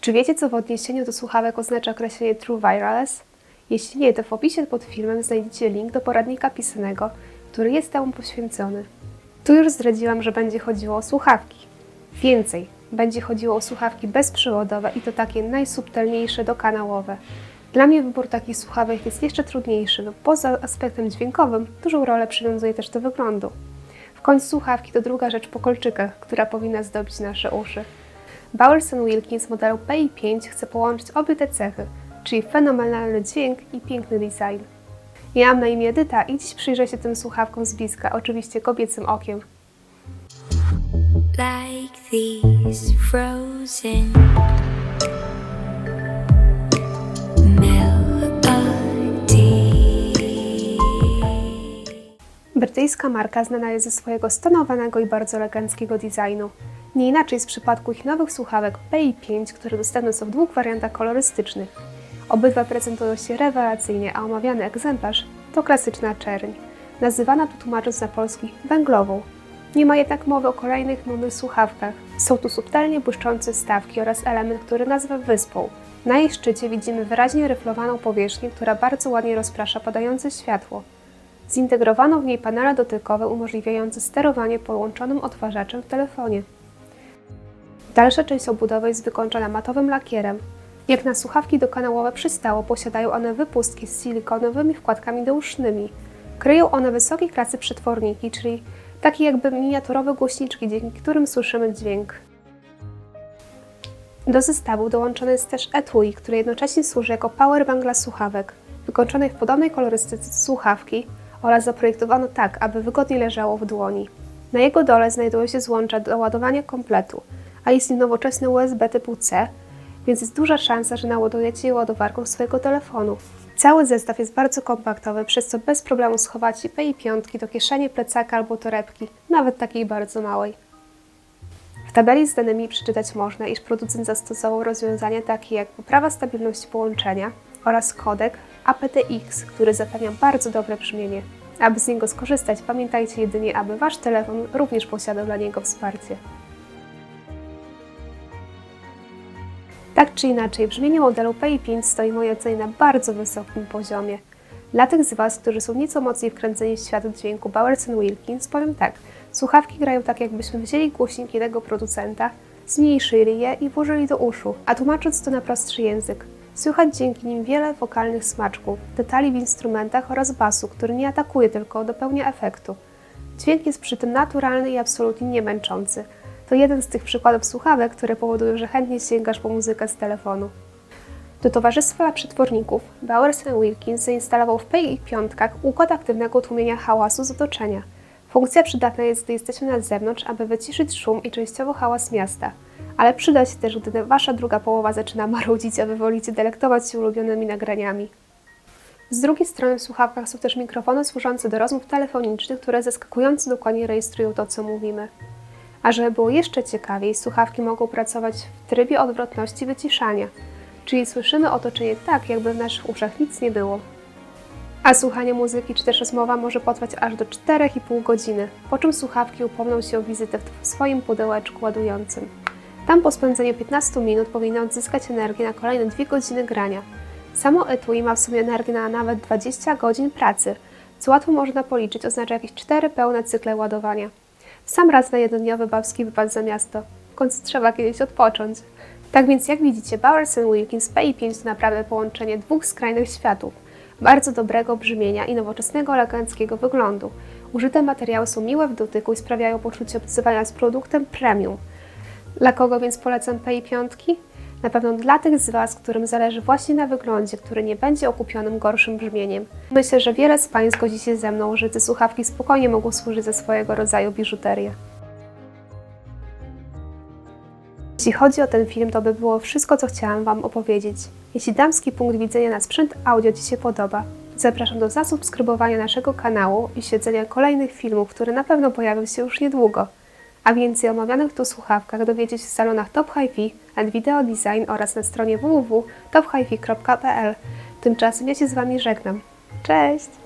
Czy wiecie, co w odniesieniu do słuchawek oznacza określenie True Wireless? Jeśli nie, to w opisie pod filmem znajdziecie link do poradnika pisanego, który jest temu poświęcony. Tu już zdradziłam, że będzie chodziło o słuchawki. Więcej, będzie chodziło o słuchawki bezprzewodowe i to takie najsubtelniejsze dokanałowe. Dla mnie wybór takich słuchawek jest jeszcze trudniejszy, bo poza aspektem dźwiękowym dużą rolę przywiązuje też do wyglądu. W końcu słuchawki to druga rzecz po kolczykach, która powinna zdobić nasze uszy. Bowers Wilkins modelu PI5 chce połączyć obie te cechy, czyli fenomenalny dźwięk i piękny design. Ja mam na imię Edyta i dziś przyjrzę się tym słuchawkom z bliska, oczywiście kobiecym okiem. like these frozen. Brytyjska marka znana jest ze swojego stonowanego i bardzo eleganckiego designu. Nie inaczej jest w przypadku ich nowych słuchawek PI5, które dostępne są w dwóch wariantach kolorystycznych. Obydwa prezentują się rewelacyjnie, a omawiany egzemplarz to klasyczna czerń, nazywana tu tłumacząc na polski węglową. Nie ma jednak mowy o kolejnych nudnych słuchawkach. Są tu subtelnie błyszczące stawki oraz element, który nazwa wyspą. Na jej szczycie widzimy wyraźnie ryflowaną powierzchnię, która bardzo ładnie rozprasza padające światło. Zintegrowano w niej panele dotykowe umożliwiające sterowanie połączonym odtwarzaczem w telefonie. Dalsza część obudowy jest wykończona matowym lakierem. Jak na słuchawki dokanałowe przystało, posiadają one wypustki z silikonowymi wkładkami dousznymi. Kryją one wysokiej klasy przetworniki, czyli takie jakby miniaturowe głośniczki, dzięki którym słyszymy dźwięk. Do zestawu dołączone jest też etui, które jednocześnie służy jako powerbank dla słuchawek, wykończonej w podobnej kolorystyce słuchawki oraz zaprojektowano tak, aby wygodnie leżało w dłoni. Na jego dole znajdują się złącza do ładowania kompletu, a jest nim nowoczesny USB typu C, więc jest duża szansa, że naładujecie je ładowarką swojego telefonu. Cały zestaw jest bardzo kompaktowy, przez co bez problemu schowacie PI5 do kieszeni, plecaka albo torebki, nawet takiej bardzo małej. W tabeli z danymi przeczytać można, iż producent zastosował rozwiązania takie jak poprawa stabilności połączenia oraz kodek aptX, który zapewnia bardzo dobre brzmienie. Aby z niego skorzystać, pamiętajcie jedynie, aby Wasz telefon również posiadał dla niego wsparcie. Tak czy inaczej, brzmienie modelu PI5 stoi w mojej ocenie na bardzo wysokim poziomie. Dla tych z Was, którzy są nieco mocniej wkręceni w świat dźwięku Bowers Wilkins, powiem tak. Słuchawki grają tak, jakbyśmy wzięli głośniki tego producenta, zmniejszyli je i włożyli do uszu, a tłumacząc to na prostszy język, słychać dzięki nim wiele wokalnych smaczków, detali w instrumentach oraz basu, który nie atakuje, tylko dopełnia efektu. Dźwięk jest przy tym naturalny i absolutnie nie męczący. To jeden z tych przykładów słuchawek, które powodują, że chętnie sięgasz po muzykę z telefonu. Do Towarzystwa Przetworników Bowers Wilkins zainstalował w PI5 układ aktywnego tłumienia hałasu z otoczenia. Funkcja przydatna jest, gdy jesteśmy na zewnątrz, aby wyciszyć szum i częściowo hałas miasta, ale przyda się też, gdy Wasza druga połowa zaczyna marudzić, a Wy wolicie delektować się ulubionymi nagraniami. Z drugiej strony w słuchawkach są też mikrofony służące do rozmów telefonicznych, które zaskakująco dokładnie rejestrują to, co mówimy. A żeby było jeszcze ciekawiej, słuchawki mogą pracować w trybie odwrotności wyciszania, czyli słyszymy otoczenie tak, jakby w naszych uszach nic nie było. A słuchanie muzyki czy też rozmowa może potrwać aż do 4,5 godziny, po czym słuchawki upomną się o wizytę w swoim pudełeczku ładującym. Tam po spędzeniu 15 minut powinny odzyskać energię na kolejne 2 godziny grania. Samo etui ma w sobie energię na nawet 20 godzin pracy, co łatwo można policzyć, oznacza jakieś 4 pełne cykle ładowania. Sam raz na jednodniowy babski wypad za miasto. W końcu trzeba kiedyś odpocząć. Tak więc jak widzicie, Bowers Wilkins PI5 to naprawdę połączenie dwóch skrajnych światów. Bardzo dobrego brzmienia i nowoczesnego, eleganckiego wyglądu. Użyte materiały są miłe w dotyku i sprawiają poczucie obcowania z produktem premium. Dla kogo więc polecam PI5? Na pewno dla tych z Was, którym zależy właśnie na wyglądzie, który nie będzie okupionym gorszym brzmieniem. Myślę, że wiele z Pań zgodzi się ze mną, że te słuchawki spokojnie mogą służyć za swojego rodzaju biżuterię. Jeśli chodzi o ten film, to by było wszystko, co chciałam Wam opowiedzieć. Jeśli damski punkt widzenia na sprzęt audio Ci się podoba, zapraszam do zasubskrybowania naszego kanału i śledzenia kolejnych filmów, które na pewno pojawią się już niedługo. A więcej o omawianych tu słuchawkach dowiecie się w salonach Top Hi-Fi and Video Design oraz na stronie www.tophifi.pl. Tymczasem ja się z Wami żegnam. Cześć!